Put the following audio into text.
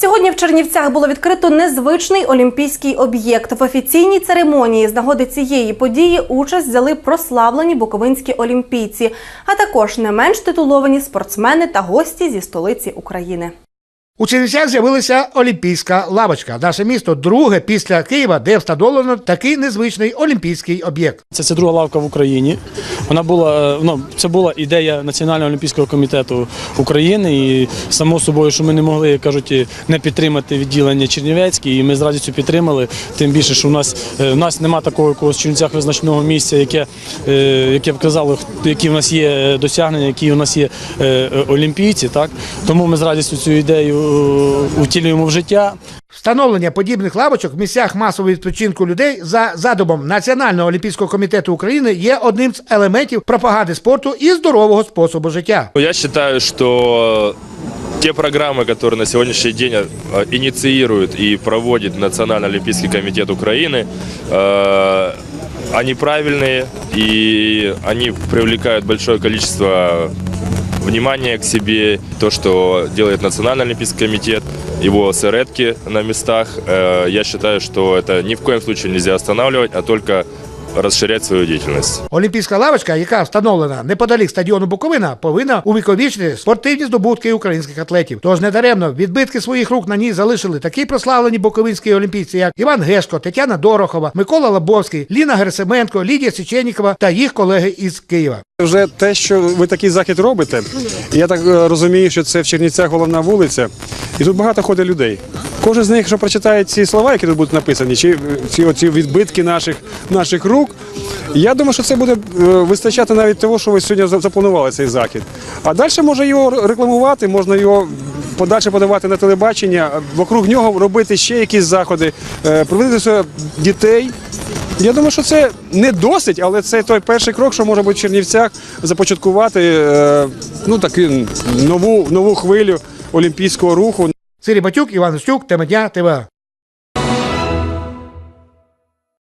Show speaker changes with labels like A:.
A: Сьогодні в Чернівцях було відкрито незвичний олімпійський об'єкт. В офіційній церемонії з нагоди цієї події участь взяли прославлені буковинські олімпійці, а також не менш титуловані спортсмени та гості зі столиці України.
B: У Чернівцях з'явилася Олімпійська лавочка. Наше місто друге після Києва, де встановлено такий незвичний олімпійський об'єкт.
C: Це, це друга лавка в Україні. Вона була е, ну, це була ідея Національного олімпійського комітету України. І само собою, що ми не могли як кажуть, не підтримати відділення Чернівецьке, і ми з радістю підтримали. Тим більше, що у нас е, у нас немає такого якогось в Чернівцях визначного місця, яке е, яке б казало, хто- які в нас є е, досягнення, які у нас є е, е, олімпійці. Так тому ми з радістю цю ідею е, втілюємо в життя.
B: Встановлення подібних лавочок в місцях масового відпочинку людей за задумом Національного олімпійського комітету України є одним з елементів пропаганди спорту і здорового способу життя.
D: Я считаю, что те программы, которые на сегодняшний день э, инициирует и проводит Национальный олимпийский комитет Украины, э, они правильные и они привлекают большое количество внимания к себе. То, что делает Национальный олимпийский комитет, его сыретки на местах, э, я считаю, что это ни в коем случае нельзя останавливать, а только расширять свою деятельность.
B: Олімпійська лавочка, яка встановлена неподалік стадіону Буковина, повинна увіковічити спортивні здобутки українських атлетів. Тож недаремно відбитки своїх рук на ній залишили такі прославлені буковинські олімпійці, як Іван Гешко, Тетяна Дорохова, Микола Лабовський, Ліна Герасименко, Лідія Січенікова та їх колеги із Києва.
E: Вже те, що ви такий захід робите, я так е, розумію, що це в Чернівцях головна вулиця, і тут багато ходить людей. Кожен з них, що прочитає ці слова, які тут будуть написані, чи ці оці відбитки наших, наших рук. Я думаю, що це буде е, вистачати навіть того, що ви сьогодні запланували цей захід. А далі можна його рекламувати, можна його подальше подавати на телебачення, вокруг нього робити ще якісь заходи, е, приводити сюди дітей. Я думаю, що це не досить, але це той перший крок, що може бути в Чернівцях започаткувати е, ну, таку нову, нову хвилю олімпійського руху.
B: Сирій Батюк, Іван Устюк, тема дня, ТВА.